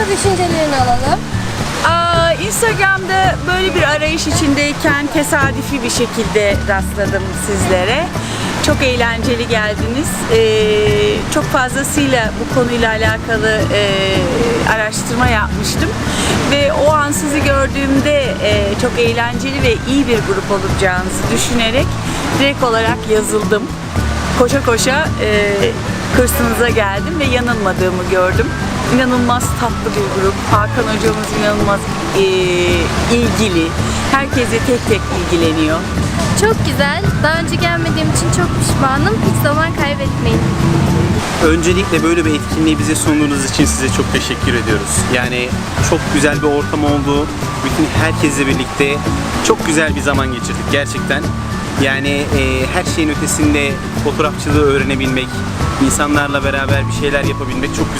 hakkında düşüncelerini alalım. Aa, Instagram'da böyle bir arayış içindeyken tesadüfi bir şekilde rastladım sizlere. Çok eğlenceli geldiniz. Ee, çok fazlasıyla bu konuyla alakalı e, araştırma yapmıştım. Ve o an sizi gördüğümde e, çok eğlenceli ve iyi bir grup olacağınızı düşünerek direkt olarak yazıldım. Koşa koşa e, kursumuza geldim ve yanılmadığımı gördüm. İnanılmaz tatlı bir grup. Hakan hocamız inanılmaz e, ilgili. Herkese tek tek ilgileniyor. Çok güzel. Daha önce gelmediğim için çok pişmanım. Hiç zaman kaybetmeyin. Öncelikle böyle bir etkinliği bize sunduğunuz için size çok teşekkür ediyoruz. Yani çok güzel bir ortam oldu. Bütün herkesle birlikte çok güzel bir zaman geçirdik gerçekten. Yani e, her şeyin ötesinde fotoğrafçılığı öğrenebilmek, insanlarla beraber bir şeyler yapabilmek çok güzel.